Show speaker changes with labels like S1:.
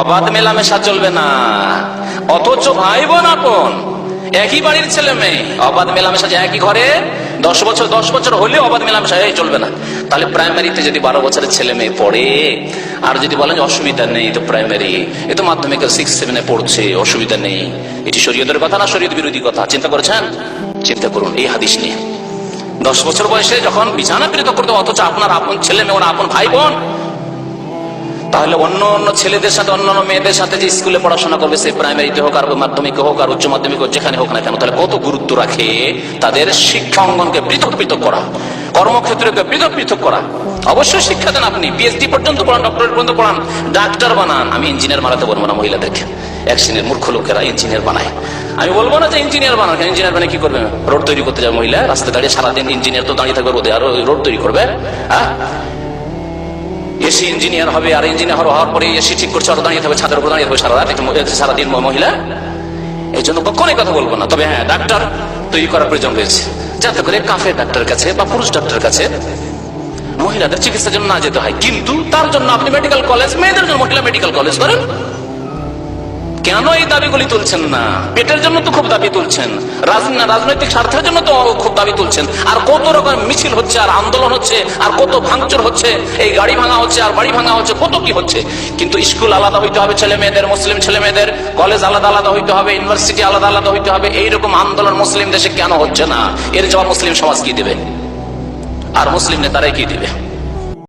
S1: অবাধ মেলামেশা চলবে না। অথচ ভাই বোন আপন, একই বাড়ির ছেলে মেয়ে, অবাধ মেলামেশা যে একই ঘরে, দশ বছর দশ বছর হলেও অবাধ মেলামেশা এই চলবে না। তাহলে প্রাইমারিতে যদি বারো বছরের ছেলে মেয়ে পড়ে, আর যদি বলেন অসুবিধা নেই, তো প্রাইমারি এ তো মাধ্যমিকে সিক্স সেভেনে পড়ছে, অসুবিধা নেই। এটি শরীয়তের কথা না শরীয়ত বিরোধী কথা? চিন্তা করেছেন? চিন্তা করুন, এই হাদিস নিয়ে। দশ বছর বয়সে যখন বিছানা পীড়িত করতে অথচ আপনার আপন ছেলে মেয়ে, ওরা আপন ভাই বোন তাহলে অন্য অন্য ছেলেদের সাথে, অন্য অন্য মেয়েদের সাথে যে স্কুলে পড়াশোনা করবে, সে প্রাইমারিতে হোক আর মাধ্যমিক হোক, আর উচ্চ মাধ্যমিক হোক, যেখানে হোক না কেন, তাহলে কত গুরুত্ব রাখে? তাদের শিক্ষা অঙ্গনকে পৃথক পৃথক করা, কর্মক্ষেত্রকে পৃথক পৃথক করা। অবশ্যই শিক্ষা দেন আপনি পিএইচডি পর্যন্ত পড়ান ডক্টরেট পর্যন্ত পড়ান, ডাক্তার বানান। আমি ইঞ্জিনিয়ার বানাতে বলব না মহিলাদেরকে। এক শ্রেণির মূর্খ লোকেরা ইঞ্জিনিয়ার বানায়। আমি বলব না যে ইঞ্জিনিয়ার বানান ইঞ্জিনিয়ার মানে কি করবে? রোড তৈরি করতে যাবে মহিলা, রাস্তায় দাঁড়িয়ে সারাদিন ইঞ্জিনিয়ার তো দাঁড়িয়ে থাকবে রোদে, আর রোড তৈরি করবে? হ্যাঁ? এসি ইঞ্জিনিয়ার হবে আর ইঞ্জিনিয়ার হওয়ার পরে এসি ঠিক করছে, আর দাঁড়িয়ে থাকবে, ছাদের উপর দাঁড়িয়ে থাকবে, সারা রাত। সারাদিন মহিলা। এই জন্য কখনোই কথা বলব না। তবে হ্যাঁ ডাক্তার তৈরি করার প্রয়োজন রয়েছে। যাতে করে কাফে ডাক্তার কাছে বা পুরুষ ডাক্তার কাছে মহিলাদের চিকিৎসার জন্য না যেতে হয়। কিন্তু তার জন্য আপনি মেডিকেল কলেজ মেয়েদের জন্য মহিলা মেডিকেল কলেজ করেন। কেন এই দাবিগুলি তুলছেন না। পেটের জন্য তো খুব দাবি তুলছেন। রাজ- রাজনৈতিক স্বার্থের জন্য তো খুব দাবি তুলছেন। আর কত রকম মিছিল হচ্ছে, আর আন্দোলন হচ্ছে, আর কত ভাঙচুর হচ্ছে, এই গাড়ি ভাঙা হচ্ছে, আর বাড়ি ভাঙা হচ্ছে, কত কি হচ্ছে। কিন্তু স্কুল আলাদা হইতে হবে, ছেলে মেয়েদের, মুসলিম ছেলে মেয়েদের, কলেজ আলাদা আলাদা হইতে হবে, ইউনিভার্সিটি আলাদা আলাদা হইতে হবে, এইরকম আন্দোলন মুসলিম দেশে কেন হচ্ছে না? এর জবাব মুসলিম সমাজ কি দেবে? আর মুসলিম নেতারাই কি দিবে?